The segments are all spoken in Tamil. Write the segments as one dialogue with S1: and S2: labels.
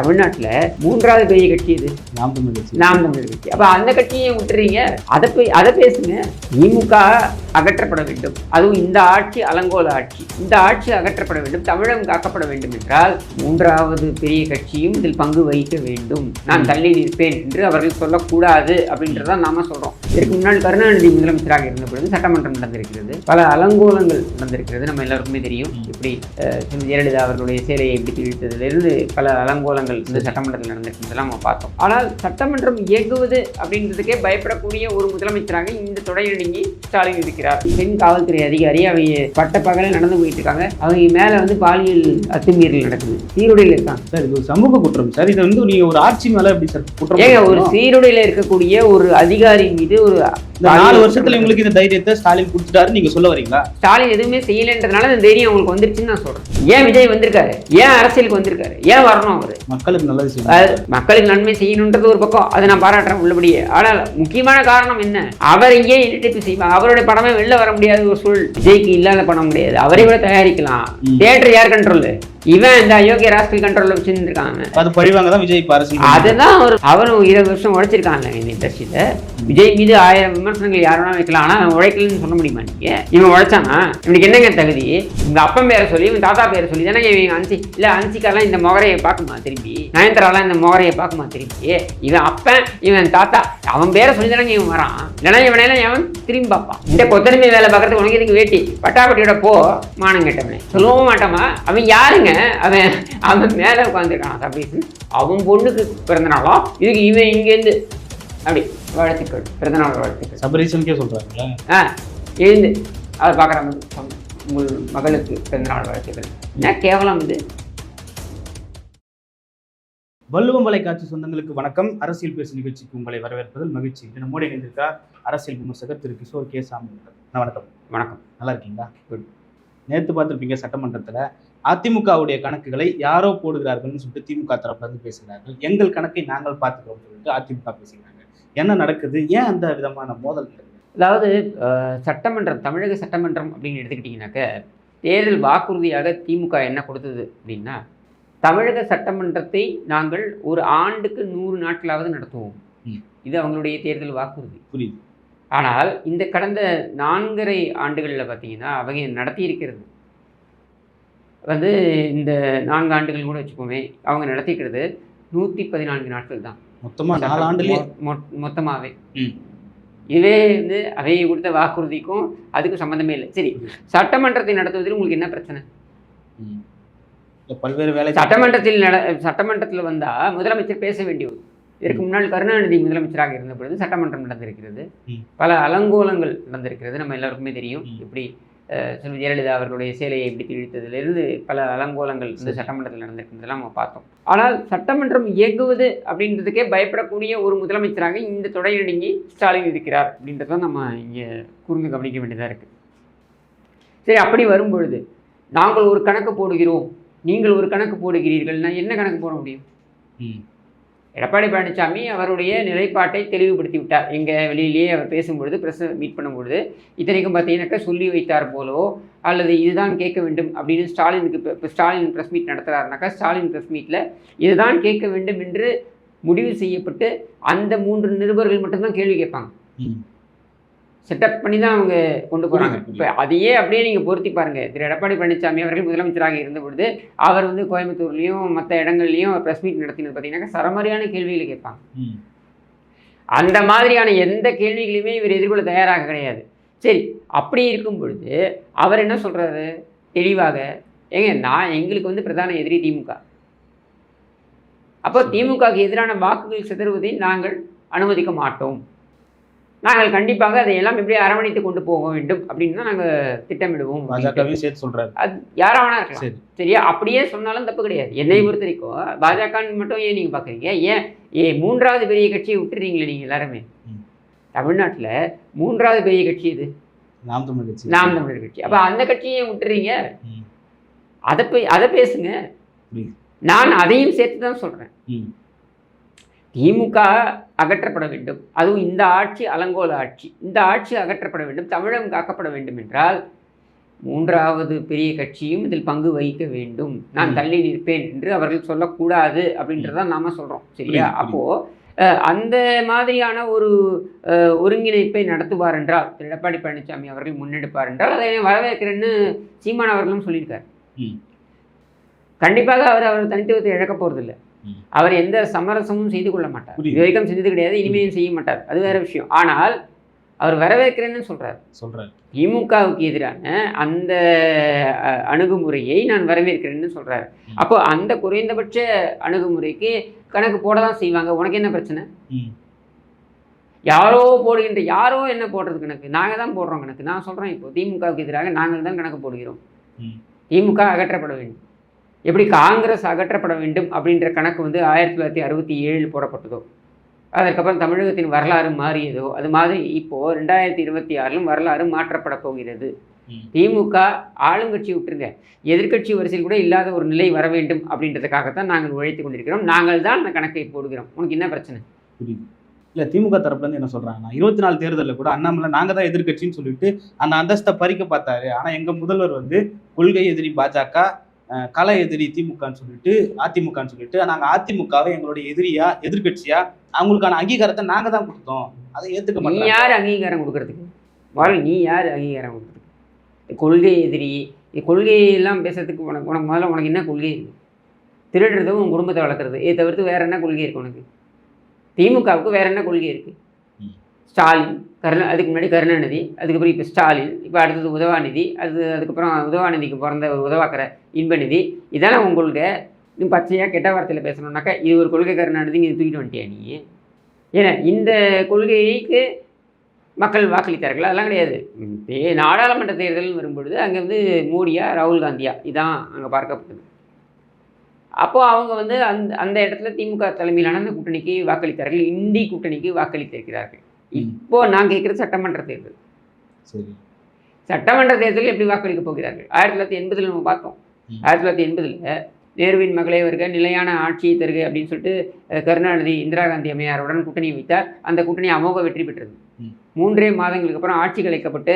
S1: தமிழ்நாட்டுல மூன்றாவது பெரிய கட்சி இது
S2: நாம் தமிழ் கட்சி.
S1: நாம் தமிழர் கட்சி. அப்ப அந்த கட்சியை விட்டுறீங்க. அதை போய் அதை பேசுங்க. திமுக அகற்றப்பட வேண்டும். அதுவும் இந்த ஆட்சி அலங்கோல ஆட்சி. இந்த ஆட்சி அகற்றப்பட வேண்டும். தமிழகம் காக்கப்பட வேண்டும் என்றால் மூன்றாவது பெரிய கட்சியும் இதில் பங்கு வகிக்க வேண்டும். நான் தள்ளி நிற்பேன் என்று அவர்கள் சொல்லக்கூடாது அப்படின்றதான் நாம சொல்றோம். இதற்கு முன்னால் கருணாநிதி முதலமைச்சராக இருந்த பொழுது சட்டமன்றம் நடந்திருக்கிறது. பல அலங்கோலங்கள் நடந்திருக்கிறது. நம்ம எல்லாருக்குமே தெரியும். இப்படி ஜெயலலிதா அவர்களுடைய சேலையை பிடித்து இழுத்ததிலிருந்து பல அலங்கோலங்கள் இந்த சட்டமன்றத்தில் நடந்திருக்கிறதெல்லாம் நம்ம பார்த்தோம். ஆனால் சட்டமன்றம் இயங்குவது அப்படின்றதுக்கே பயப்படக்கூடிய ஒரு முதலமைச்சராக இந்த தொடரிலங்கி ஸ்டாலின் இருக்கிறார். பெண் காவல்துறை அதிகாரி அவங்க பட்ட பகல நடந்து போயிட்டு இருக்காங்க அவங்க மேல வந்து பாலியல் அத்துமீறல் நடக்குது. சீருடையில் இருக்காங்க.
S2: சார் இது ஒரு சமூக குற்றம் சார். இது வந்து நீங்க ஒரு ஆட்சி மேல எப்படி சார் குற்றம்
S1: ஏங்க ஒரு? சீருடையில் இருக்கக்கூடிய ஒரு அதிகாரி மீது ஒரு
S2: இந்த நாலு வருஷத்துல உங்களுக்கு இந்த தைரியத்தை ஸ்டாலின் கொடுத்துட்டாரு நீங்க சொல்ல வரீங்களா?
S1: ஸ்டாலின் எதுவுமே செய்யலைன்றதுனால இந்த தைரியம் அவங்களுக்கு வந்துருச்சுன்னு நான் சொல்றேன். ஏன் விஜய் வந்திருக்காரு? ஏன் அரசியலுக்கு வந்திருக்காரு? ஏன் வரணும் அவரு?
S2: மக்களுக்கு நல்லது செய்யணும்
S1: மக்களுக்கு நன்மை செய்யணுன்றது ஒரு பக்கம். அதை நான் பாராட்டுறேன் உள்ளபடியே. ஆனால் முக்கியமான காரணம் என்ன? அவர் ஏன் இரட்டிப்பு செய்வாங்க? அவருடைய படமே வெளில வர முடியாத ஒரு சூழல் விஜய்க்கு இல்லாத படம் முடியாது. அவரை விட தயாரிக்கலாம். தியேட்டர் யார் கண்ட்ரோல் இவன் இந்த அயோக்கிய ராஸ்கல் கண்ட்ரோல்ல வச்சுருந்துருக்காங்க.
S2: அது பழிவாங்க தான் விஜய் அரசியல்
S1: அதுதான் அவர் அவரும் இருபது வருஷம் உழைச்சிருக்காங்க இந்த இண்டஸ்ட்ரியில. விஜய் மீது ஆயிரம் விமர்சனங்கள் யார் வேணா வைக்கலாம் ஆனா அவன் உழைக்கலன்னு சொல்ல முடியுமா நீங்க? இவன் உழைச்சானா? இவனுக்கு என்னங்க தகுதி? இவங்க அப்பன் பேரை சொல்லி இவன் தாத்தா பேரை சொல்லி தானே இவன் அன்சி இல்ல அன்சிக்காலாம் இந்த முகரையை பார்க்குமா திரும்பி? நயன்தராலாம் இந்த முகரையை பார்க்குமா திரும்பி? இவன் அப்பன் இவன் தாத்தா அவன் பேரை சொல்லி தானே இவன் வரான். இல்லைன்னா இவனையெல்லாம் அவன் திரும்பி பார்ப்பான்? இந்த கொத்தடிமை வேலை பார்க்கறதுக்கு உனக்கு இதுக்கு வேட்டி? பட்டாபட்டியோட போ மானம் கேட்டவனே. சொல்லவும் மாட்டாமா? அவன் யாருங்க? அவன் அவன் மேலே உட்காந்துருக்கான் சபீஸ் அவன் பொண்ணுக்கு பிறந்த நாளா இதுக்கு இவன் இங்கேருந்து அப்படி வாழ்த்துக்கள் பிறந்தநாள் வாழ்த்துக்கள்.
S2: சபரீசனுக்கே சொல்றாங்களா?
S1: ஆ எழுந்து அதை பார்க்குறாங்க உங்கள் மகளுக்கு பிறந்தநாள் வாழ்த்துக்கள். என்ன கேவலம் இது?
S2: வள்ளுவம்பலை காட்சி சொந்தங்களுக்கு வணக்கம். அரசியல் பேசு நிகழ்ச்சிக்கு உங்களை வரவேற்பதில் மகிழ்ச்சி. இது நம்மோடு இணைந்திருக்கார் அரசியல் விமர்சகர் திரு கிஷோர் கே. சாமி வணக்கம்.
S1: வணக்கம்.
S2: நல்லா இருக்கீங்களா?
S1: Good.
S2: நேத்து பார்த்திருப்பீங்க சட்டமன்றத்துல அதிமுகவுடைய கணக்குகளை யாரோ போடுகிறார்கள்னு சொல்லிட்டு திமுக தரப்புல இருந்து பேசுகிறார்கள். எங்கள் கணக்கை நாங்கள் பார்த்துக்கிறோம் சொல்லிட்டு அதிமுக பேசுகிறாங்க. என்ன நடக்குது? ஏன் அந்த விதமான மோதல்?
S1: அதாவது சட்டமன்றம் தமிழக சட்டமன்றம் அப்படின்னு எடுத்துக்கிட்டிங்கனாக்க தேர்தல் வாக்குறுதியாக திமுக என்ன கொடுத்தது அப்படின்னா தமிழக சட்டமன்றத்தை நாங்கள் ஒரு ஆண்டுக்கு நூறு நாட்களாவது நடத்துவோம். இது அவங்களுடைய தேர்தல் வாக்குறுதி.
S2: புரியுது.
S1: ஆனால் இந்த கடந்த நான்கரை ஆண்டுகளில் பார்த்தீங்கன்னா அவங்க நடத்தியிருக்கிறது வந்து இந்த நான்கு ஆண்டுகள் கூட வச்சுக்கோமே அவங்க நடத்திக்கிறது நூற்றி பதினான்கு நாட்கள் தான்.
S2: மொத்தமா நாலு ஆண்டுலயே?
S1: மொத்தமாகவே. இதுவே வந்து அவையை கொடுத்த வாக்குறுதிக்கும் அதுக்கும் சம்மந்தமே இல்லை. சரி சட்டமன்றத்தை நடத்துவதில் உங்களுக்கு என்ன பிரச்சனை?
S2: பல்வேறு வேலை
S1: சட்டமன்றத்தில் நட சட்டமன்றத்தில் வந்தால் முதலமைச்சர் பேச வேண்டியது. இதற்கு முன்னால் கருணாநிதி முதலமைச்சராக இருந்த பொழுது சட்டமன்றம் நடந்திருக்கிறது. பல அலங்கோலங்கள் நடந்திருக்கிறது. நம்ம எல்லாருக்குமே தெரியும். இப்படி செல்வி ஜெயலலிதா அவர்களுடைய சேலையை பிடித்து இழுத்ததிலிருந்து பல அலங்கோலங்கள் இந்த. சட்டமன்றத்தில் நடந்திருக்கிறதெல்லாம் நம்ம பார்த்தோம். ஆனால் சட்டமன்றம் இயங்குவது அப்படின்றதுக்கே பயப்படக்கூடிய ஒரு முதலமைச்சராக இந்த தொடரிலங்கி ஸ்டாலின் இருக்கிறார் அப்படின்றத நம்ம இங்கே கூர்ந்து கவனிக்க வேண்டியதாக இருக்குது சரி அப்படி வரும் பொழுது நாங்கள் ஒரு கணக்கு போடுகிறோம். நீங்கள் ஒரு கணக்கு போடுகிறீர்கள்னா என்ன கணக்கு போட முடியும்?
S2: ம்.
S1: எடப்பாடி பழனிசாமி அவருடைய நிலைப்பாட்டை தெளிவுபடுத்தி விட்டார் எங்கே வெளியிலேயே அவர் பேசும்பொழுது ப்ரெஸ் மீட் பண்ணும்பொழுது இத்தனைக்கும் பார்த்தீங்கன்னாக்கா சொல்லி வைத்தார் போலோ? அல்லது இதுதான் கேட்க வேண்டும்? அப்படின்னு ஸ்டாலினுக்கு இப்போ ஸ்டாலின் ப்ரெஸ் மீட் நடத்துகிறாருனாக்கா ஸ்டாலின் ப்ரெஸ் மீட்டில் இதுதான் கேட்க வேண்டும் என்று முடிவு செய்யப்பட்டு அந்த மூன்று நிருபர்கள் மட்டும்தான் கேள்வி கேட்பாங்க. செட்டப் பண்ணி தான் அவங்க கொண்டு போகிறாங்க இப்போ அதையே அப்படியே நீங்கள் பொருத்தி பாருங்க. திரு எடப்பாடி பழனிசாமி அவர்கள் முதலமைச்சராக இருந்த பொழுது அவர் வந்து கோயம்புத்தூர்லேயும் மற்ற இடங்கள்லையும் ப்ரெஸ் மீட் நடத்தினது பார்த்தீங்கன்னா சரமாரியான கேள்விகளை கேட்பாங்க. அந்த மாதிரியான எந்த கேள்விகளையுமே இவர் எதிர்கொள்ள தயாராக கிடையாது. சரி அப்படி இருக்கும் பொழுது அவர் என்ன சொல்றாரு? தெளிவாக ஏங்க நான் எங்களுக்கு வந்து பிரதான எதிரி திமுக. அப்போ திமுகவுக்கு எதிரான வாக்குகள் சிதறுவதை நாங்கள் அனுமதிக்க மாட்டோம். நாங்கள் கண்டிப்பாக அதை எல்லாம் எப்படி அரவணைத்து கொண்டு போக வேண்டும் அப்படின்னு தான் நாங்கள் திட்டமிடுவோம்.
S2: பாஜகவையும் சேர்த்து சொல்றாரு.
S1: அது யாரா வேணா இருக்கலாம்.
S2: சரி.
S1: சரியா? அப்படியே சொன்னாலும் தப்பு கிடையாது. என்னை பொறுத்த வரைக்கும் பாஜகன்னு மட்டும் ஏன் நீங்கள் பார்க்குறீங்க ஏன்? ஏ மூன்றாவது பெரிய கட்சியை விட்டுறீங்களே நீங்கள் எல்லாருமே. தமிழ்நாட்டில் மூன்றாவது பெரிய கட்சி இது
S2: நாம் தமிழ் கட்சி.
S1: நாம் தமிழர் கட்சி. அப்போ அந்த கட்சியை விட்டுறீங்க. அதை போய் அதை பேசுங்க. நான் அதையும் சேர்த்து தான் சொல்கிறேன். திமுக அகற்றப்பட வேண்டும். அதுவும் இந்த ஆட்சி அலங்கோல ஆட்சி. இந்த ஆட்சி அகற்றப்பட வேண்டும். தமிழகம் காக்கப்பட வேண்டும் என்றால் மூன்றாவது பெரிய கட்சியும் இதில் பங்கு வகிக்க வேண்டும். நான். தள்ளி நிற்பேன் என்று அவர்கள் சொல்லக்கூடாது அப்படின்றத நாம சொல்றோம். சரியா?
S2: புரியுது,
S1: அப்போ அஹ், அந்த மாதிரியான ஒரு ஒருங்கிணைப்பை நடத்துவார் என்றால் திரு. எடப்பாடி பழனிசாமி அவர்கள் முன்னெடுப்பார் என்றால் அதை வரவேற்கிறேன்னு சீமான் அவர்களும் சொல்லியிருக்கார். கண்டிப்பாக அவர் அவர் தனித்துவத்தை இழக்க போறதில்லை.
S2: ம்.
S1: அவர் எந்த சமரசமும் செய்து கொள்ள மாட்டார். இது வரைக்கும் செஞ்சது கிடையாது இனிமேலும் செய்ய மாட்டார். அது வேற விஷயம். ஆனால் அவர் வரவேற்கிறேன்னு சொல்றார்.
S2: சொல்றாரு.
S1: திமுகவுக்கு எதிரான அந்த அணுகுமுறையை நான் வரவேற்கிறேன்னு சொல்றாரு.
S2: ம்.
S1: அப்போ அந்த குறைந்தபட்ச அணுகுமுறைக்கு கணக்கு போட தான் செய்வாங்க. உனக்கு என்ன பிரச்சனை. யாரோ போடுகின்ற யாரோ என்ன போடுறது கணக்கு? நாங்கள் தான் போடுறோம் கணக்கு. நான் சொல்கிறேன் இப்போ திமுகவுக்கு எதிராக நாங்கள் தான் கணக்கு போடுகிறோம்.
S2: ம்.
S1: திமுக அகற்றப்பட வேண்டும். எப்படி காங்கிரஸ் அகற்றப்பட வேண்டும் அப்படின்ற கணக்கு வந்து ஆயிரத்தி தொள்ளாயிரத்தி அறுபத்தி ஏழில் போடப்பட்டதோ அதற்கப்புறம் தமிழகத்தின் வரலாறு மாறியதோ அது மாதிரி இப்போது ரெண்டாயிரத்தி இருபத்தி ஆறிலும் வரலாறு மாற்றப்பட போகிறது. திமுக ஆளுங்கட்சி விட்டுருங்க. எதிர்க்கட்சி வரிசையில் கூட இல்லாத ஒரு நிலை வர வேண்டும் அப்படின்றதுக்காகத்தான் நாங்கள் உழைத்து கொண்டிருக்கிறோம். நாங்கள் தான் அந்த கணக்கை போடுகிறோம். உனக்கு என்ன பிரச்சனை?
S2: இல்ல திமுக தரப்புல இருந்து என்ன சொல்றாங்கன்னா இருபத்தி நாலு தேர்தலில் கூட அண்ணாமலை நாங்க தான் எதிர்க்கட்சின்னு சொல்லிட்டு அந்த அந்தஸ்தை பறிக்க பார்த்தாரு. ஆனா எங்க முதல்வர் வந்து கொள்கை எதிரி பாஜக கள எதிரி திமுகன்னு சொல்லிட்டு அதிமுகன்னு சொல்லிட்டு நாங்க அதிமுகவை எங்களுடைய எதிரியா எதிர்க்கட்சியா அவங்களுக்கான அங்கீகாரத்தை நாங்க தான் கொடுத்தோம். அதை ஏத்துக்க
S1: நீ
S2: மாட்டாங்க
S1: யார் அங்கீகாரம் கொடுக்கறதுக்கு? முதல்ல நீ யார் அங்கீகாரம் கொடுக்கறதுக்கு? கொள்கை எதிரி. கொள்கையெல்லாம் பேசுறதுக்கு உனக்கு உனக்கு முதல்ல உனக்கு என்ன கொள்கை இருக்கு? திருடுறதும் உன் குடும்பத்தை வளர்க்குறது. இதை தவிர்த்து வேற என்ன கொள்கை இருக்கு உனக்கு? திமுகவுக்கு வேற என்ன கொள்கை இருக்கு?
S2: ம்.
S1: ஸ்டாலின் கருணா அதுக்கு முன்னாடி கருணாநிதி அதுக்கப்புறம் இப்போ ஸ்டாலின் இப்போ அடுத்தது உதவாநிதி அது அதுக்கப்புறம் உதவாநிதிக்கு பிறந்த ஒரு உதவாக்கிற இன்பநிதி. இதெல்லாம் உன் நீ பச்சையாக கெட்ட வார்த்தையில் பேசணுன்னாக்கா இது ஒரு கொள்கை கருணாநிதி நீ தூக்கிட்டு வந்துட்டியா நீ? ஏன்னா இந்த கொள்கைக்கு மக்கள் வாக்களித்தார்கள். அதெல்லாம் கிடையாது. நாடாளுமன்ற தேர்தல் வரும்பொழுது அங்கே வந்து மோடியா ராகுல் காந்தியா இதான் அங்கே பார்க்கப்பட்டது. அப்போது அவங்க வந்து அந்த அந்த இடத்துல திமுக தலைமையிலான அந்த கூட்டணிக்கு வாக்களித்தார்கள். இந்தி கூட்டணிக்கு வாக்களித்திருக்கிறார்கள். இப்போ நான் கேட்குறது சட்டமன்ற தேர்தல்.
S2: சரி.
S1: சட்டமன்ற தேர்தலில் எப்படி வாக்களிக்க போகிறார்கள்? ஆயிரத்தி தொள்ளாயிரத்தி எண்பதில் நம்ம பார்த்தோம். ஆயிரத்தி தொள்ளாயிரத்தி எண்பதில் நேருவின் மகளே வருக நிலையான ஆட்சியை தருக அப்படின்னு சொல்லிட்டு கருணாநிதி இந்திரா காந்தி அம்மையாருடன் கூட்டணி வைத்தார். அந்த கூட்டணி அமோக வெற்றி பெற்றது. மூன்றே மாதங்களுக்கு அப்புறம் ஆட்சி கலைக்கப்பட்டு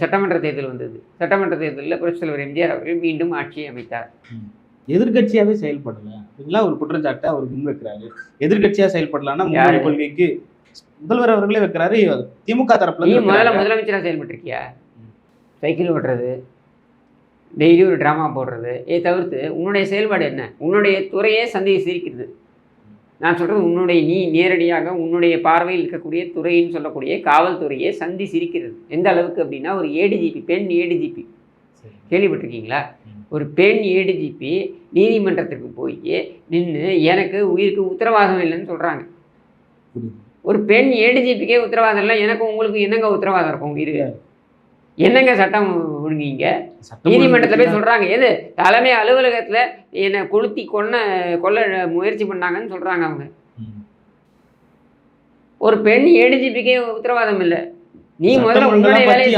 S1: சட்டமன்ற தேர்தல் வந்தது. சட்டமன்ற தேர்தலில் புரட்சித் தலைவர் எம்ஜிஆர் அவர்கள் மீண்டும் ஆட்சியை அமைத்தார்.
S2: எதிர்க்கட்சியாவே செயல்படல. அப்படிங்களா ஒரு குற்றச்சாட்டை அவர் முன்வைக்கிறாரு. எதிர்க்கட்சியா செயல்படலாம்னா கொள்கைக்கு முதல்வர் அவர்களே வைக்கிறாரு திமுக தரப்புல
S1: நீ முதல்ல. முதலமைச்சராக செயல்பட்டிருக்கியா. சைக்கிள் ஓட்டுறது டெய்லி ஒரு ட்ராமா போடுறது இதை தவிர்த்து உன்னுடைய செயல்பாடு என்ன உன்னுடைய துறையே சந்தையை சிரிக்கிறது நான் சொல்கிறது உன்னுடைய நீ நேரடியாக உன்னுடைய பார்வையில் இருக்கக்கூடிய துறைன்னு சொல்லக்கூடிய காவல்துறையே சந்தி சிரிக்கிறது எந்த அளவுக்கு அப்படின்னா ஒரு ஏடிஜிபி பெண் ஏடிஜிபி
S2: சரி.
S1: கேள்விப்பட்டிருக்கீங்களா. ஒரு பெண் ஏடிஜிபி நீதிமன்றத்திற்கு போய் நின்று எனக்கு உயிருக்கு உத்தரவாதம் இல்லைன்னு சொல்கிறாங்க. ஒரு பெண் ஏடிஜிபிக்கே உத்தரவாதம் இல்லை எனக்கு உங்களுக்கு என்னங்க உத்தரவாதம் இருக்கும்? உயிர் என்னங்க சட்டம் ஒழுங்கிங்க? நீதிமன்றத்தில் போய் சொல்கிறாங்க எது? தலைமை அலுவலகத்தில் என்னை கொளுத்தி கொன்ன கொல்ல முயற்சி பண்ணாங்கன்னு சொல்கிறாங்க அவங்க. ஒரு பெண் ஏடிஜிபிக்கே உத்தரவாதம் இல்லை. நீ முதல்ல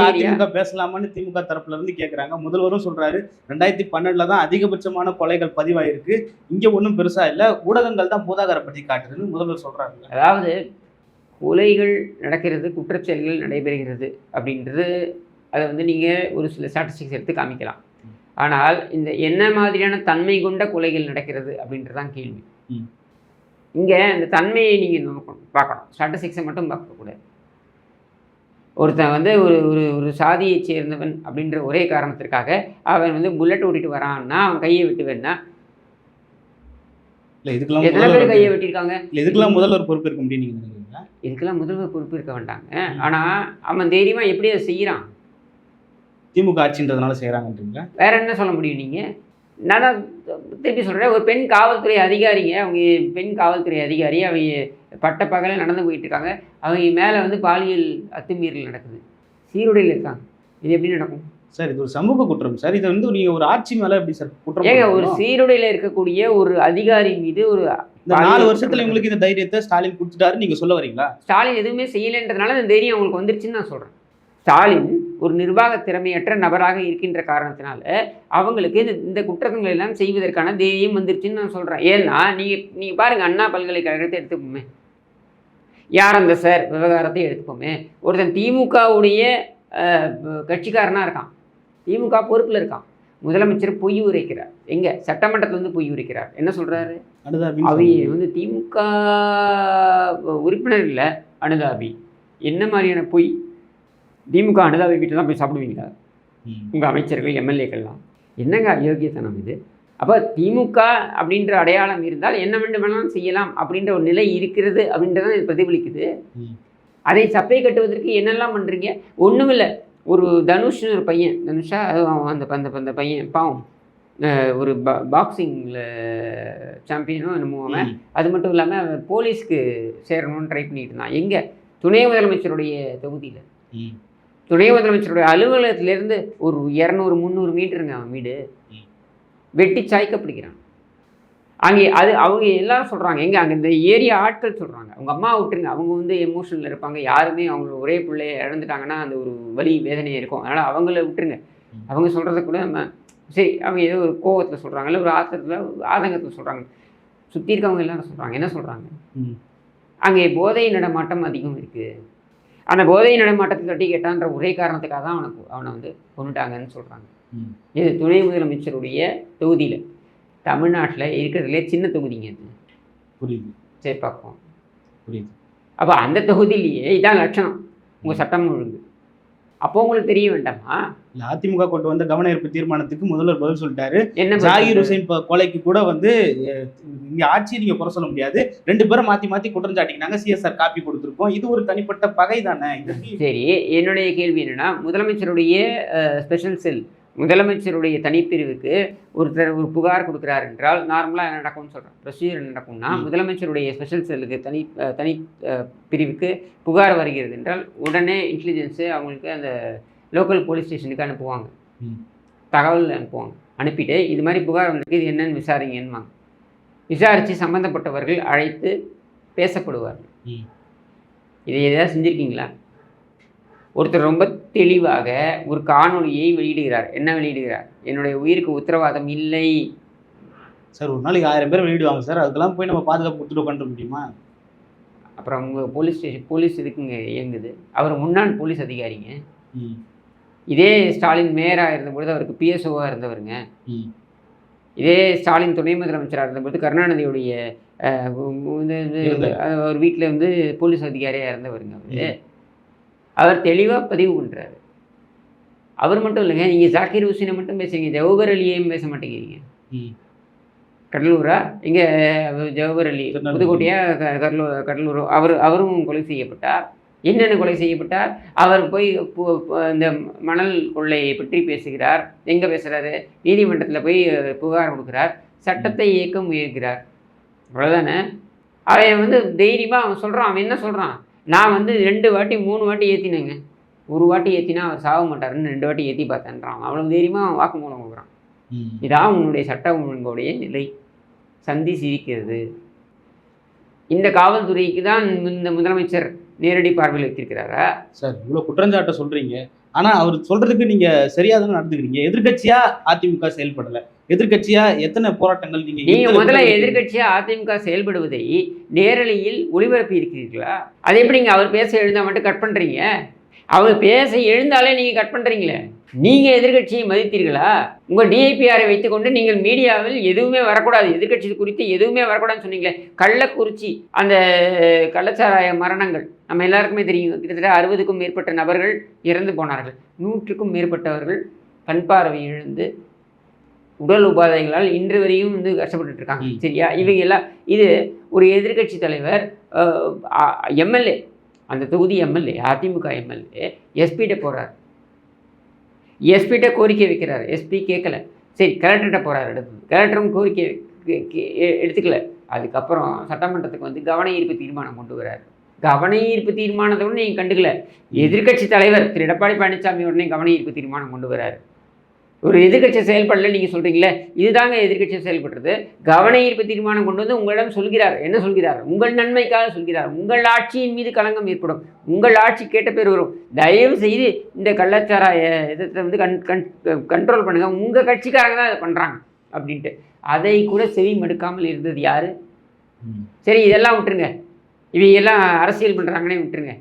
S2: அதிமுக பேசலாமான்னு திமுக தரப்புல இருந்து கேக்குறாங்க. முதல்வரும் சொல்றாரு ரெண்டாயிரத்தி பன்னெண்டுல தான் அதிகபட்சமான கொலைகள் பதிவாயிருக்கு. இங்க ஒண்ணும் பெருசா இல்ல. ஊடகங்கள் தான் பூதாகரப்படுத்தி காட்டுதுன்னு முதல்வர் சொல்றாங்க
S1: அதாவது கொலைகள் நடக்கிறது குற்றச்செயல்கள் நடைபெறுகிறது அப்படின்றது அதை வந்து நீங்கள் ஒரு சில ஸ்டாட்டிஸ்டிக்ஸ் எடுத்து காமிக்கலாம். ஆனால் இந்த என்ன மாதிரியான தன்மை கொண்ட கொலைகள் நடக்கிறது அப்படின்றதான் கேள்வி. இங்கே இந்த தன்மையை நீங்கள் நோக்கணும் பார்க்கணும். ஸ்டாட்டிஸ்டிக்ஸை மட்டும் பார்க்கக்கூடாது ஒருத்தன் வந்து ஒரு ஒரு ஒரு சாதியைச் சேர்ந்தவன் அப்படின்ற ஒரே காரணத்திற்காக அவன் வந்து புல்லட் ஓட்டிட்டு வரான்னா அவன் கையை வெட்டுவேன்னா
S2: இல்ல இதுக்கெல்லாம்
S1: எத்தனை பேர் கையை வெட்டியிருக்காங்க?
S2: இதுக்கெல்லாம் முதல்வர் பொறுப்பு இருக்க முடியும் நீங்க நினைக்கிறீங்களா?
S1: இதுக்கெல்லாம் முதல்வர் பொறுப்பு இருக்க வேண்டாங்க ஆனால் அவன் தைரியமாக எப்படி அதை செய்கிறான்
S2: திமுக ஆட்சின்றதுனால செய்யறாங்கன்றீங்களா?
S1: வேற என்ன சொல்ல முடியும் நீங்கள் நான் திருப்பி சொல்கிறேன் ஒரு பெண் காவல்துறை அதிகாரிங்க அவங்க பெண் காவல்துறை அதிகாரி அவங்க பட்ட பகல நடந்து போயிட்டு இருக்காங்க. அவங்க மேலே வந்து பாலியல் அத்துமீறல் நடக்குது. சீருடையில் இருக்காங்க. இது எப்படி நடக்கும்?
S2: சார் இது ஒரு சமூக குற்றம் சார். இது வந்து நீங்க ஒரு ஆட்சி மேல எப்படி சார் குற்றம்
S1: ஏங்க ஒரு? சீருடையில் இருக்கக்கூடிய ஒரு அதிகாரி மீது ஒரு
S2: இந்த நாலு வருஷத்துல உங்களுக்கு இந்த தைரியத்தை ஸ்டாலின் கொடுத்துட்டாரு நீங்க சொல்ல வரீங்களா?
S1: ஸ்டாலின் எதுவுமே செய்யலைன்றதுனால அந்த தைரியம் அவங்களுக்கு வந்துருச்சுன்னு நான் சொல்கிறேன் ஸ்டாலின் ஒரு நிர்வாக திறமையற்ற நபராக இருக்கின்ற காரணத்தினால அவங்களுக்கு இந்த இந்த குற்றங்கள் எல்லாம் செய்வதற்கான தைரியம் வந்துருச்சுன்னு நான் சொல்கிறேன் ஏன்னா நீங்கள் நீங்கள் பாருங்கள் அண்ணா பல்கலைக்கழகத்தை எடுத்துப்போமே. யார் அந்த சார் விவகாரத்தை எடுத்துப்போமே? ஒருத்தன் திமுகவுடைய கட்சிக்காரனாக இருக்கான். திமுக பொறுப்பில் இருக்கான். முதலமைச்சர் பொய் உரைக்கிறார். எங்க? சட்டமன்றத்துல வந்து பொய் உரைக்கிறார். என்ன சொல்றாரு? அவை வந்து திமுக உறுப்பினர் இல்லை அனுதாபி என்ன மாதிரியான பொய்? திமுக அனுதாபி வீட்டில் தான் போய் சாப்பிடுவீங்களா. உங்கள் அமைச்சர்கள் எம்எல்ஏக்கள்லாம். என்னங்க அயோக்கியத்தனம் இது? அப்போ திமுக அப்படின்ற அடையாளம் இருந்தால் என்ன வேண்டுமானாலும் செய்யலாம் அப்படின்ற ஒரு நிலை இருக்கிறது அப்படின்றத இது பிரதிபலிக்குது. அதை சப்பை கட்டுவதற்கு என்னெல்லாம் பண்ணுறீங்க ஒன்றுமில்லை ஒரு தனுஷ்னு ஒரு பையன் தனுஷா அது அவன் அந்த அந்த அந்த பையன் பாவம். ஒரு பா பாக்ஸிங்கில் சாம்பியனோ என்னமோ அவன். அது மட்டும் இல்லாமல் அவன் போலீஸ்க்கு சேரணும்னு ட்ரை பண்ணிட்டு இருந்தான். எங்கே? துணை முதலமைச்சருடைய தொகுதியில். துணை முதலமைச்சருடைய அலுவலகத்திலேருந்து ஒரு இரநூறு முந்நூறு மீட்டருங்க அவன் வீடு. வெட்டி சாய்க்கப்படுகிறான் அங்கே அது அவங்க எல்லாரும் சொல்கிறாங்க எங்க? அங்கே இந்த ஏரியா ஆட்கள் சொல்கிறாங்க அவங்க அம்மா விட்டுருங்க. அவங்க வந்து எமோஷனில் இருப்பாங்க. யாருமே அவங்க ஒரே பிள்ளைய இழந்துட்டாங்கன்னா அந்த ஒரு வலி வேதனை இருக்கும். அதனால் அவங்கள விட்டுருங்க. அவங்க சொல்கிறத கூட நம்ம சரி அவங்க ஏதோ ஒரு கோவத்தில் சொல்கிறாங்க இல்லை ஒரு ஆத்திரத்தில் ஆதங்கத்தில் சொல்கிறாங்க சுற்றி இருக்கவங்க எல்லாரும் சொல்கிறாங்க என்ன சொல்கிறாங்க. அங்கே போதை நடமாட்டம் அதிகம் இருக்குது அந்த போதை நடமாட்டத்தை தட்டி கேட்டான்ற ஒரே காரணத்துக்காக தான் அவனுக்கு அவனை வந்து கொண்டுட்டாங்கன்னு சொல்கிறாங்க. இது துணை முதலமைச்சருடைய தொகுதியில். தமிழ்நாட்டில் இருக்கிறதுலே சின்ன தொகுதிங்க இது
S2: புரியுது.
S1: சேப்பாக்கம்
S2: புரியுது.
S1: அப்போ அந்த தொகுதியிலேயே இதான் லட்சணம் உங்கள் சட்டம் ஒழுங்கு. அப்போ உங்களுக்கு தெரிய வேண்டாமா?
S2: இல்ல அதிமுக கொண்டு வந்த கவன ஈர்ப்பு தீர்மானத்துக்கு முதல்வர் பதில் சொல்லிட்டாரு.
S1: என்ன
S2: ஜாகிர்? ஹுசைன் கொலைக்கு கூட வந்து இங்க ஆட்சியை நீங்க குறை சொல்ல முடியாது. ரெண்டு பேரும் மாத்தி மாத்தி குற்றம் சாட்டிக்கினாங்க. சிஎஸ்ஆர் காப்பி கொடுத்துருக்கோம். இது ஒரு தனிப்பட்ட பகை தானே?
S1: சரி என்னுடைய கேள்வி என்னன்னா முதலமைச்சருடைய ஸ்பெஷல் செல் முதலமைச்சருடைய தனிப்பிரிவுக்கு ஒருத்தர் ஒரு புகார் கொடுக்குறார் என்றால் நார்மலாக என்ன நடக்கும்னு சொல்கிறேன் ப்ரொசீஜர் என்ன நடக்கும்னா. முதலமைச்சருடைய ஸ்பெஷல் செல்லுக்கு தனி தனி பிரிவுக்கு புகார் வருகிறது என்றால் உடனே இன்டெலிஜென்ஸு அவங்களுக்கு அந்த லோக்கல் போலீஸ் ஸ்டேஷனுக்கு அனுப்புவாங்க. தகவல் அனுப்புவாங்க அனுப்பிட்டு இது மாதிரி புகார் வந்திருக்கு இது என்னன்னு விசாரிங்கன்னுவாங்க விசாரித்து சம்மந்தப்பட்டவர்கள் அழைத்து பேசப்படுவார்கள். இதை எதாவது செஞ்சுருக்கீங்களா ஒருத்தர் ரொம்ப தெளிவாக ஒரு காணொளியை வெளியிடுகிறார். என்ன வெளியிடுகிறார்? என்னுடைய உயிருக்கு உத்தரவாதம் இல்லை.
S2: சார் ஒரு நாளைக்கு ஆயிரம் பேர் வெளியிடுவாங்க சார். அதுக்கெல்லாம் போய் நம்ம பாதுகாப்பு கொடுத்துட்டு உட்காந்துட முடியுமா?
S1: அப்புறம் உங்கள் போலீஸ் ஸ்டேஷன் போலீஸ் இதுக்குங்க இயங்குது. அவர் முன்னாள் போலீஸ் அதிகாரிங்க. இதே ஸ்டாலின் மேயராக இருந்தபொழுது அவருக்கு பிஎஸ்ஓவாக இருந்தவருங்க. இதே ஸ்டாலின் துணை முதலமைச்சராக இருந்தபோது கருணாநிதியுடைய வந்து. அவர் வீட்டில் வந்து போலீஸ் அதிகாரியாக இருந்தவருங்க அவர். அவர் தெளிவாக பதிவு பண்ணுறாரு அவர் மட்டும் இல்லைங்க நீங்கள் ஜாக்கிர் ஹுசேனை மட்டும் பேசுறீங்க ஜவஹர் அலியையும் பேச மாட்டேங்கிறீங்க. கடலூரா? இங்கே ஜவஹர் அலி. புதுக்கோட்டையா? கடலூர் கடலூர் அவர் அவரும் கொலை செய்யப்பட்டார். என்னென்ன கொலை செய்யப்பட்டார்? அவர் போய் இந்த மணல் கொள்ளையை பற்றி பேசுகிறார். எங்கே பேசுகிறாரு நீதிமன்றத்தில் போய் புகார் கொடுக்குறார். சட்டத்தை இயக்க முயல்கிறார் அவ்வளோதானே அவன் வந்து தைரியமாக அவன் சொல்கிறான் அவன் என்ன சொல்கிறான் நான் வந்து ரெண்டு வாட்டி மூணு வாட்டி ஏற்றினேங்க ஒரு வாட்டி ஏற்றினா அவர் சாக மாட்டாருன்னு ரெண்டு வாட்டி ஏற்றி பார்த்தேன்றான். அவ்வளோ தைரியமாக வாக்குமூலம் கொடுக்குறான். இதான் உன்னுடைய சட்ட ஒழுங்குடைய நிலை. சந்தி சிரிக்கிறது. இந்த காவல்துறைக்கு தான் இந்த முதலமைச்சர் நேரடி பார்வையில் வைத்திருக்கிறாரா?
S2: சார் இவ்வளவு குற்றஞ்சாட்ட சொல்றீங்க. ஆனா அவர் சொல்றதுக்கு நீங்க சரியா தானே நடந்துக்கிறீங்க. எதிர்க்கட்சியா அதிமுக செயல்படல. எதிர்க்கட்சியா எத்தனை போராட்டங்கள் நீங்க
S1: நீங்க முதல்ல
S2: குற்றங்கள்
S1: எதிர்க்கட்சியா அதிமுக செயல்படுவதை நேரலையில் ஒளிபரப்பி இருக்கிறீர்களா? அது எப்படிங்க அவர் பேச எழுந்தா மட்டும் கட் பண்றீங்க? அவர் பேச எழுந்தாலே நீங்க கட் பண்றீங்களே? நீங்க எதிர்க்கட்சியை மதித்தீர்களா? உங்க டிஐபிஆரை வைத்துக்கொண்டு நீங்கள் மீடியாவில் எதுவுமே வரக்கூடாது. எதிர்க்கட்சி குறித்து எதுவுமே வரக்கூடாதுன்னு சொன்னீங்களே? கள்ளக்குறிச்சி அந்த கள்ளச்சாராய மரணங்கள். நம்ம எல்லாருக்குமே தெரியும். கிட்டத்தட்ட அறுபதுக்கும் மேற்பட்ட நபர்கள் இறந்து போனார்கள். நூற்றுக்கும் மேற்பட்டவர்கள் கண் பார்வை இழந்து உடல் உபாதைகளால் இன்று வரையும் வந்து கஷ்டப்பட்டுட்டு இருக்காங்க. சரியா? இவங்க எல்லாம் இது ஒரு எதிர்க்கட்சி தலைவர் எம்எல்ஏ அந்த தொகுதி எம்எல்ஏ அதிமுக எம்எல்ஏ எஸ்பிகிட்ட போகிறார் எஸ்பிகிட்ட கோரிக்கை வைக்கிறார். எஸ்பி கேட்கல சரி கலெக்டர்கிட்ட போகிறார் எடுத்து கலெக்டரும் கோரிக்கை எடுத்துக்கல. அதுக்கப்புறம் சட்டமன்றத்துக்கு வந்து கவன ஈர்ப்பு தீர்மானம் கொண்டு வரார். கவன ஈர்ப்பு தீர்மானத்தை கூட நீங்கள் கண்டுக்கல. எதிர்க்கட்சி தலைவர் திரு. எடப்பாடி பழனிசாமி உடனே கவன ஈர்ப்பு தீர்மானம் கொண்டு வராரு. ஒரு எதிர்க்கட்சி செயல்படல நீங்கள் சொல்கிறீங்களே இதுதாங்க எதிர்க்கட்சி செயல்படுறது. கவன ஈர்ப்பு தீர்மானம் கொண்டு வந்து உங்களிடம் சொல்கிறார். என்ன சொல்கிறார்? உங்கள் நன்மைக்காக சொல்கிறார். உங்கள் ஆட்சியின் மீது களங்கம் ஏற்படும். உங்கள் ஆட்சி கேட்ட பேர் வரும். தயவு செய்து இந்த கள்ளச்சாராய இதை வந்து கண் கண் கண்ட்ரோல் பண்ணுங்க. உங்கள் கட்சிக்காரங்க தான் இதை பண்ணுறாங்க அப்படின்ட்டு. அதை கூட செவி மடுக்காமல் இருந்தது யாரு. சரி இதெல்லாம் விட்டுருங்க. இவங்க எல்லாம் அரசியல் பண்ணுறாங்கன்னே விட்டுருங்க.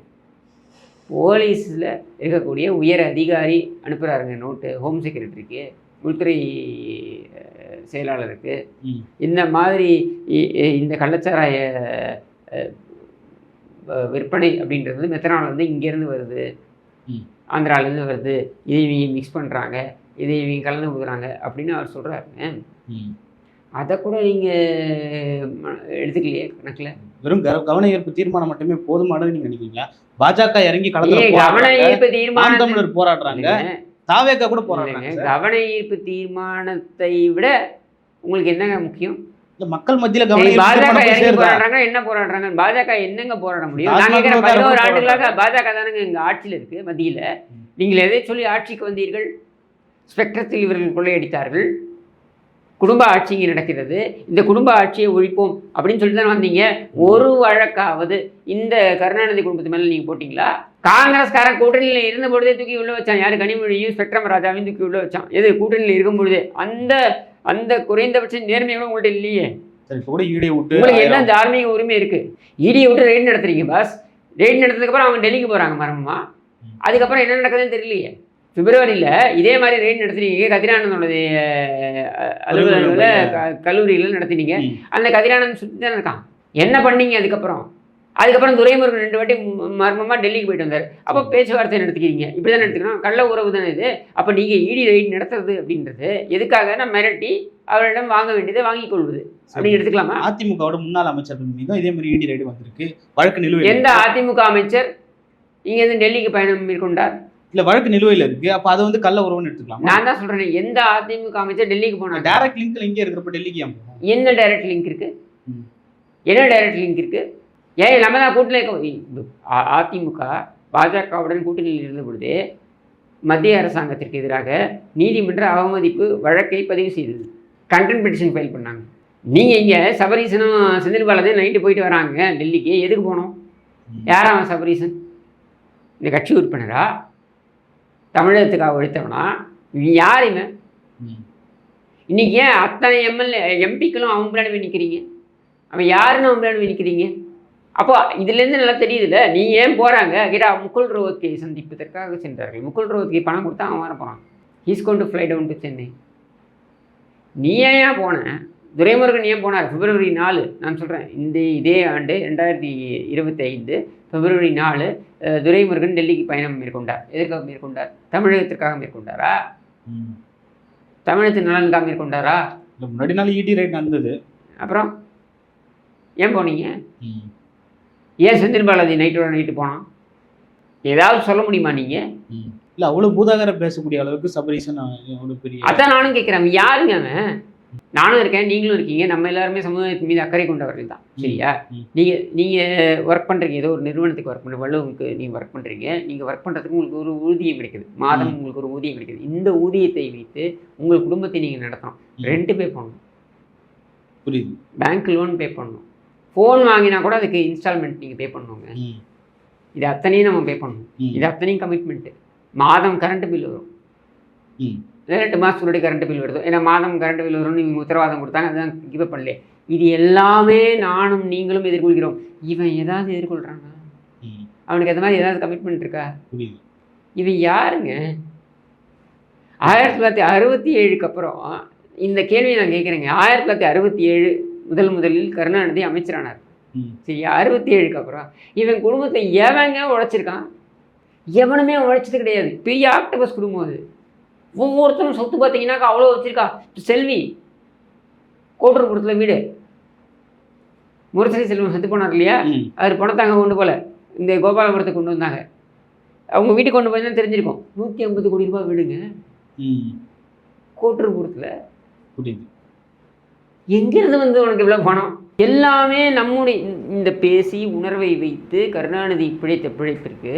S1: போலீஸில் இருக்கக்கூடிய உயர் அதிகாரி அனுப்புகிறாருங்க நோட்டு ஹோம் செக்ரட்டரிக்கு உள்துறை செயலாளருக்கு. இந்த மாதிரி இந்த கள்ளச்சாராய விற்பனை அப்படின்றது மெத்தனால் வந்து இங்கேருந்து வருது
S2: ம்.
S1: ஆந்திராலேருந்து வருது இதை இவங்க மிக்ஸ் பண்ணுறாங்க இதை இவங்க கலந்து கொடுக்குறாங்க அப்படின்னு அவர் சொல்கிறாருங்க.
S2: அதை
S1: கூட நீங்கள் எடுத்துக்கலையே கணக்கில்.
S2: வெறும் கவ- கவன ஈர்ப்பு தீர்மானம் மட்டுமே போதுமானது நீங்க நினைக்கிறீங்களா? பாஜக இறங்கி
S1: ஏன் கவன. ஈர்ப்பு தீர்மானம்
S2: தமிழர் போராடுறாங்க. தாவேக்கா கூட போராடுறாங்க.
S1: கவன ஈர்ப்பு தீர்மானத்தை விட உங்களுக்கு என்னங்க முக்கியம்?
S2: இந்த மக்கள் மத்தியில?
S1: போராடுறாங்க என்ன போராடுறாங்க? பாஜக என்னங்க போராட முடியும்? நான் பதினோரு ஆண்டுகளாக. பாஜக தானங்க இங்க ஆட்சியில் இருக்கு மத்தியில. நீங்கள் எதை சொல்லி ஆட்சிக்கு வந்தீர்கள்? ஸ்பெக்ட்ரத்தில் இவர்கள் கொள்ளையடித்தார்கள். குடும்ப ஆட்சி இங்கே நடக்கிறது. இந்த குடும்ப ஆட்சியை ஒழிப்போம் அப்படின்னு சொல்லி தானே வந்தீங்க. ஒரு வழக்காவது இந்த கருணாநிதி குடும்பத்து மேலே நீங்கள் போட்டிங்களா? காங்கிரஸ்காரன் கூட்டணியில் இருந்த பொழுதே தூக்கி உள்ள வச்சான். யார்? கனிமொழியும் ஸ்பெக்ட்ரம் ராஜாவையும் தூக்கி உள்ள வச்சான். எது? கூட்டணியில் இருக்கும் பொழுதே. அந்த அந்த குறைந்தபட்ச நேர்மை கூட உங்கள்கிட்ட இல்லையே. உங்களுக்கு என்ன. தார்மீக உரிமை இருக்கு. இடியை விட்டு ரெய்டு நடத்துறீங்க பாஸ். ரெய்டு நடத்ததுக்கு அப்புறம் அவங்க டெல்லிக்கு போறாங்க மரமா. அதுக்கப்புறம் என்ன நடக்குதுன்னு தெரியலையே. பிப்ரவரியில இதே மாதிரி ரெய்டு நடத்துறீங்க கதிரானந்தோட அலுவலகத்தில் கல்லூரியில நடத்தினீங்க. அந்த கதிரானந்த் சுற்றி தான் இருக்கான். என்ன பண்ணீங்க அதுக்கப்புறம்? அதுக்கப்புறம் துரைமுருகன் ரெண்டு வாட்டி ம- மர்மமா டெல்லிக்கு போயிட்டு வந்தார். அப்போ பேச்சுவார்த்தை நடத்திக்கிறீங்க. இப்படி தான் எடுத்துக்கணும் கள்ள உறவு தானே இது? அப்போ நீங்கள் இடி ரைட் நடத்துறது அப்படின்றது எதுக்காகனா மிரட்டி அவரிடம் வாங்க வேண்டியதை வாங்கிக் கொள்வது. அப்படின்னு எடுத்துக்கலாமா?
S2: அதிமுகவோட முன்னாள் அமைச்சர்கள் மீதும் இதே மாதிரி ஈடி ரைடு வந்திருக்கு. வழக்கு நிலுவையில்.
S1: எந்த. அதிமுக அமைச்சர் இங்கேருந்து டெல்லிக்கு பயணம் மேற்கொண்டார்?
S2: இல்ல வழக்கு நிலுவையில் இருக்கு. அப்ப அதை வந்து கள்ள உறவுன்னு எடுத்துக்கலாம்?
S1: நான் தான் சொல்றேன் எந்த அதிமுக அமைச்சர் டெல்லிக்கு போனார்
S2: டைரக்ட் லிங்க்ல இங்கே இருக்கிறப்ப டெல்லிக்கு போகணும்?
S1: என்ன டைரக்ட் லிங்க் இருக்கு. என்ன டைரக்ட் லிங்க் இருக்கு? ஏன் நம்ம தான் கூட்டணியில் இருக்க அதிமுக பாஜகவுடன் கூட்டணியில் இருந்த பொழுது மத்திய அரசாங்கத்திற்கு எதிராக நீதிமன்ற அவமதிப்பு வழக்கை பதிவு செய்தது. கண்டென்ட் பெட்டிஷன் ஃபைல் பண்ணாங்க. நீங்கள் இங்கே சபரீசனும் செந்தில் பாலாஜியும் நைட்டு போயிட்டு வராங்க டெல்லிக்கு. எதுக்கு போனோம்?
S2: ம்.
S1: யார் அவன் சபரீசன்? இந்த கட்சி உறுப்பினரா? தமிழகத்துக்காக ஒழித்தவனா? இவன் யார் இவன்?
S2: ம்.
S1: இன்னைக்கு ஏன் அத்தனை எம்எல்ஏ எம்பிக்களும் அவன் போய் நிற்கிறீங்க அவன் யாருன்னு அவன் போய் நிற்கிறீங்க அப்போ இதுலேருந்து நல்லா தெரியுதுல்ல நீ ஏன் போகிறாங்க கேட்டா முகுல் ரோஹத்கை சந்திப்பதற்காக சென்றார்கள். முகுல் ரோஹத்கை பணம் கொடுத்தா அவன் வர போகிறான் ஹீஸ் கொண்டு ஃப்ளை டவுன் டு சென்னை நீ ஏன் போன? துரைமுருகன் ஏன் போனார்? பிப்ரவரி நாலு நான் சொல்கிறேன் இந்த இதே ஆண்டு ரெண்டாயிரத்தி இருபத்தி ஐந்து பிப்ரவரி நாலு துரைமுருகன் டெல்லிக்கு பயணம் மேற்கொண்டார். எதற்காக மேற்கொண்டார்? தமிழகத்திற்காக மேற்கொண்டாரா. தமிழகத்தின் நலனுக்காக மேற்கொண்டாரா?
S2: முன்னாடி நாள் ஈடி ரைட் நடந்தது.
S1: அப்புறம் ஏன் போனீங்க. ஏன் செந்தில் பாலாஜி நைட்டோட நைட்டு போனான்? ஏதாவது சொல்ல முடியுமா நீங்கள்.
S2: இல்ல அவ்வளவு பூதாகர பேசக்கூடிய அளவுக்கு சபரீசன் ஒரு பெரிய
S1: அதான் நானும் கேட்குறேன். யாருங்க அவன்? நானும் இருக்கேன் நீங்களும் இருக்கீங்க. நம்ம எல்லாருமே சமுதாயத்தின் மீது அக்கறை கொண்டவர்கள் தான். சரியா. நீங்கள் நீங்கள் ஒர்க் பண்ணுறீங்க ஏதோ ஒரு நிறுவனத்துக்கு ஒர்க் பண்ணுற வள்ளுவனுக்கு நீங்கள் ஒர்க் பண்ணுறீங்க நீங்கள் ஒர்க் பண்ணுறதுக்கு உங்களுக்கு ஒரு ஊதியம் கிடைக்குது. மாதம். உங்களுக்கு ஒரு ஊதியம் கிடைக்குது. இந்த ஊதியத்தை வைத்து உங்கள் குடும்பத்தை நீங்கள் நடத்தணும். ரெண்ட் பே பண்ணணும்.
S2: புரியுது.
S1: பேங்க் லோன் பே பண்ணணும். ஃபோன் வாங்கினா கூட அதுக்கு இன்ஸ்டால்மெண்ட் நீங்கள் பே பண்ணணுங்க
S2: ம்.
S1: இது அத்தனையும் நம்ம பே பண்ணணும். இது அத்தனையும் கமிட்மெண்ட்டு மாதம் கரண்ட் பில் வரும். ரெண்டு மாதத்துடைய கரண்ட் பில் வருது. ஏன்னா மாதம் கரண்ட் பில் வரும்னு இவங்க உத்தரவாதம் கொடுத்தாங்க. அதான் கிவ் பண்ணல. இது எல்லாமே நானும் நீங்களும் எதிர்கொள்கிறோம். இவன் ஏதாவது எதிர்கொள்கிறானா
S2: ம்.
S1: அவனுக்கு அந்த மாதிரி ஏதாவது கமிட்மெண்ட் இருக்கா? இவன் யாருங்க? ஆயிரத்தி தொள்ளாயிரத்தி அறுபத்தி ஏழுக்கு அப்புறம் இந்த கேள்வியை நான் கேட்குறேங்க. ஆயிரத்தி தொள்ளாயிரத்தி அறுபத்தி ஏழு முதல் முதலில் கருணாநிதி அமைச்சரானார்.
S2: ம்.
S1: சரி அறுபத்தி ஏழுக்கு அப்புறம் இவன் குடும்பத்தை எவங்க உழைச்சிருக்கான்? எவனுமே உழைச்சது கிடையாது. பெரிய ஆக்டோபஸ் குடும்பம் அது. ஒவ்வொருத்தரும் சொத்து பார்த்தீங்கன்னாக்கா அவ்வளோ வச்சிருக்கா. செல்வி கோட்டூர்புரத்தில் வீடு. முரசரி செல்வம் செத்து போனார் இல்லையா. அவர் பணத்தாங்க கொண்டு போல. இந்த கோபாலபுரத்தை கொண்டு வந்தாங்க. அவங்க வீட்டுக்கு கொண்டு போய் தான் தெரிஞ்சிருக்கும். நூற்றி ஐம்பது கோடி ரூபாய் வீடுங்க. கோட்டூர்புரத்தில் எங்கிருந்து வந்து உனக்கு இவ்வளோ பணம்? எல்லாமே நம்முடைய இந்த பேசி உணர்வை வைத்து கருணாநிதி பிழைத்த பிழைப்பிற்கு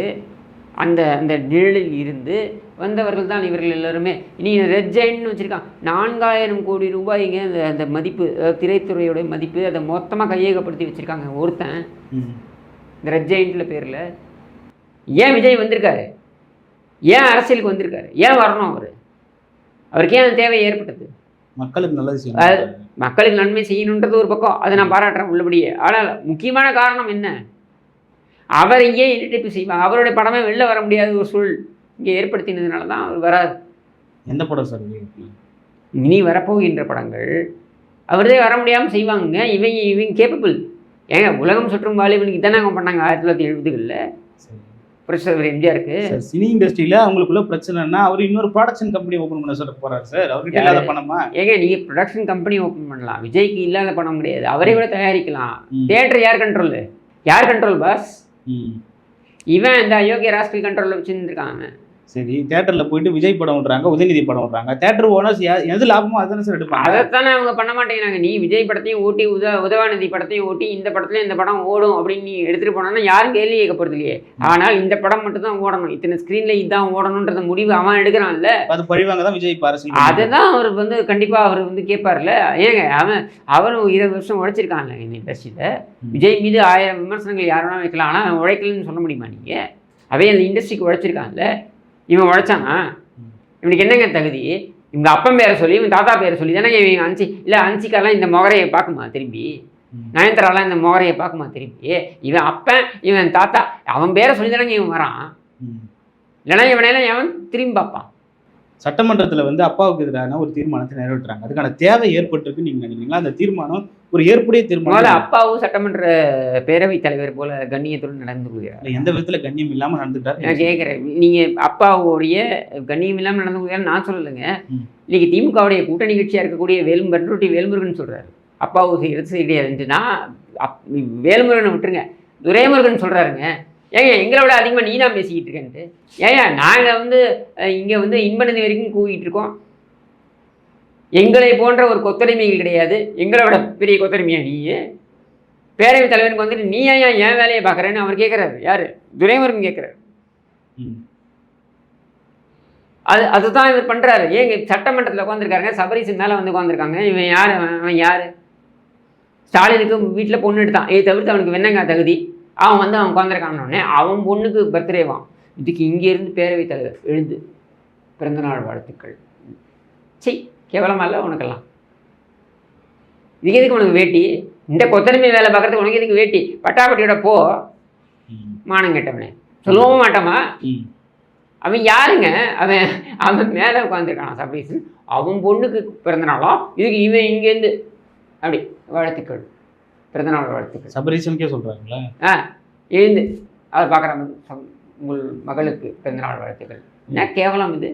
S1: அந்த அந்த நிழலில் இருந்து வந்தவர்கள் தான் இவர்கள் எல்லாருமே. நீ ரெட் ஜெயின்னு வச்சுருக்கான். நான்காயிரம் கோடி ரூபாய்ங்க அந்த அந்த மதிப்பு திரைத்துறையோட மதிப்பு அதை மொத்தமாக கையகப்படுத்தி வச்சுருக்காங்க. ஒருத்தன். இந்த ரெட் பேரில். ஏன் விஜய் வந்திருக்காரு? ஏன் அரசியலுக்கு வந்திருக்காரு? ஏன் வரணும் அவர்? அவருக்கு ஏன் தேவை ஏற்பட்டது?
S2: மக்களுக்கு நல்லது செய்யணும்.
S1: மக்களுக்கு நன்மை செய்யணுன்றது ஒரு பக்கம். அதை நான் பாராட்டுறேன் உள்ளபடியே. ஆனால் முக்கியமான காரணம் என்ன? அவரை ஏன் இரிட்டேட் செய்வாங்க. அவருடைய படமே வெளில வர முடியாத ஒரு சூழ் இங்கே ஏற்படுத்தினதுனால தான் அவர் வராது
S2: எந்த படம் சார்?
S1: இனி வரப்போகின்ற படங்கள் அவரதே வர முடியாமல் செய்வாங்க இவங்க இவங்க கேப்பபிள் ஏங்க உலகம் சுற்றும் வாலிபனுக்கு தானே அவங்க பண்ணாங்க ஆயிரத்தி தொள்ளாயிரத்தி எழுபதுகளில். புரட்சித்தலைவர் எம்ஜிஆருக்கு
S2: சார் சினி இண்டஸ்ட்ரியில அவங்களுக்குள்ள பிரச்சனைனா அவர் இன்னொரு ப்ரொடக்ஷன் கம்பெனி ஓபன் பண்ண சொல்ல போறாரு சார். அவர்கிட்ட இல்லாத பணமா?
S1: ஏங்க நீங்கள் ப்ரொடக்ஷன் கம்பெனி ஓப்பன் பண்ணலாம். விஜய்க்கு இல்லாத படம் கிடையாது. அவரை விட தயாரிக்கலாம். தேட்டர் யார் கண்ட்ரோல் யார் கண்ட்ரோல் பாஸ். இவன் இந்த அயோக்கிய ராஸ்கல் கண்ட்ரோலில் வச்சுருந்துருக்கான் அவன்.
S2: சரி தியேட்டர்ல போயிட்டு விஜய் படம் விடுறாங்க உதயநிதி படம் விடுறாங்க தியேட்டர் ஓனர்ஸ் எது லாபமோ அதுதானே சார் எடுப்பாங்க.
S1: அதைத்தானே அவங்க பண்ண மாட்டேங்கிறாங்க. நீ விஜய் படத்தையும் ஓட்டி உத உதவாநிதி படத்தையும் ஓட்டி இந்த படத்துலையும் இந்த படம் ஓடும் அப்படின்னு நீ எடுத்துகிட்டு போனோன்னா யாரும் கேள்வி கேட்க போகிறது இல்லையே. ஆனால் இந்த படம் மட்டும் தான் ஓடணும். இத்தனை ஸ்க்ரீனில் இதுதான் ஓடணுன்றத முடிவு அவன் எடுக்கிறான்ல.
S2: அது பழிவாங்க தான் விஜய் அரசியல் பண்ணிட்டு
S1: அதுதான் அவர் வந்து கண்டிப்பாக அவர் வந்து கேட்பார்ல ஏங்க அவன் அவரும் இருபது வருஷம் உழைச்சிருக்கான்ல இந்த இண்டஸ்ட்ரியில். விஜய் மீது ஆயிரம் விமர்சனங்கள் யார் வைக்கலாம். ஆனால் அவன் உழைக்கலன்னு சொல்ல முடியுமா நீங்கள் அவே அந்த இண்டஸ்ட்ரிக்கு உழைச்சிருக்கான்ல. இவன் உழைச்சானா. இவனுக்கு என்னங்க தகுதி? இவங்க அப்பன் பேரை சொல்லி இவன் தாத்தா பேரை சொல்லி தானே இவங்க அன்சி இல்லை அன்சிக்காலாம் இந்த முகரையை பார்க்குமா திரும்பி. நயன்தாராலாம் இந்த முகரையை பார்க்குமா திரும்பி? இவன் அப்பன் இவன் தாத்தா அவன் பேரை சொல்லி தானே இவன் வரான்.
S2: ம்.
S1: இல்லைன்னா இவனையெல்லாம் எவன் திரும்பி பார்ப்பான்?
S2: சட்டமன்றத்துல வந்து அப்பாவுக்கு எதிரான ஒரு தீர்மானத்தை நிறைவேற்றுறாங்க. அதுக்கான தேவை ஏற்பட்டிருக்கு நீங்க நினைக்கிறீங்களா? அந்த தீர்மானம் ஒரு ஏற்புடைய தீர்மானம்.
S1: அப்பாவும் சட்டமன்ற பேரவைத் தலைவர் போல கண்ணியத்துடன் நடந்து கொள்கிறார்
S2: எந்த விதத்துல கண்ணியம் இல்லாம
S1: நான்
S2: நடந்துட்டாரு
S1: கேட்குறேன் நீங்கள் அப்பாவுடைய கண்ணியம் இல்லாமல் நடந்து கொள்கிறார் நான் சொல்லலைங்க. இன்னைக்கு திமுகவுடைய கூட்டணி கட்சியாக இருக்கக்கூடிய வேலும் பன்ருட்டி வேல்முருகன் சொல்கிறாரு அப்பாவு செய்கிறது அப் வேல்முருகனை விட்டுருங்க. துரைமுருகன் சொல்கிறாருங்க ஏங்க எங்களை விட அதிகமாக நீ தான் பேசிக்கிட்டு இருக்கேன்ட்டு. ஏங்க நாங்கள் வந்து இங்கே வந்து இன்பநதி வரைக்கும் கூவிட்டு இருக்கோம். எங்களை போன்ற ஒரு கொத்தடிமைகள் கிடையாது. எங்களை விட பெரிய கொத்தடிமையா நீ பேரவைத் தலைவருக்கு வந்துட்டு நீ ஏன் என் வேலையை பார்க்குறேன்னு அவர் கேட்குறாரு. யார்? துரைமுருகன் கேட்குறாரு. அது அதுதான் இவர் பண்ணுறாரு ஏங்க சட்டமன்றத்தில் உட்காந்துருக்காருங்க சபரிசு மேலே வந்து உட்காந்துருக்காங்க இவன் யார்? அவன் யார்? ஸ்டாலினுக்கு வீட்டில் பொண்ணு எடுத்தான். இதை தவிர்த்து அவனுக்கு என்னங்க தகுதி? அவன் வந்து அவன் உட்காந்துருக்கானே அவன் பொண்ணுக்கு பர்த்டேவான் இதுக்கு இங்கேருந்து பேரவைத் தலைவர் எழுந்து பிறந்தநாள் வாழ்த்துக்கள். சீ கேவலமா இல்லை உனக்கெல்லாம். இதுக்கு எதுக்கு உனக்கு வேட்டி? இந்த கொத்தடிமை வேலை பார்க்குறதுக்கு உனக்கு எதுக்கு வேட்டி? பட்டாப்பட்டியோட போ. மானம் கெட்டவனே. சொல்லவும் மாட்டாமா. அவன் யாருங்க? அவன் அவன் மேலே உட்காந்துருக்கானா சபரீசன் அவன் பொண்ணுக்கு பிறந்தநாளா இதுக்கு இவன் இங்கேருந்து அப்படி வாழ்த்துக்கள். பிறந்தநாள் வாழ்த்துக்கள்.
S2: சபரீசனுக்கே சொல்றாங்களா?
S1: ஆ எழுந்து. அதை பார்க்குற உங்கள் மகளுக்கு பிறந்தநாள் வாழ்த்துக்கள். என்ன கேவலம் இது?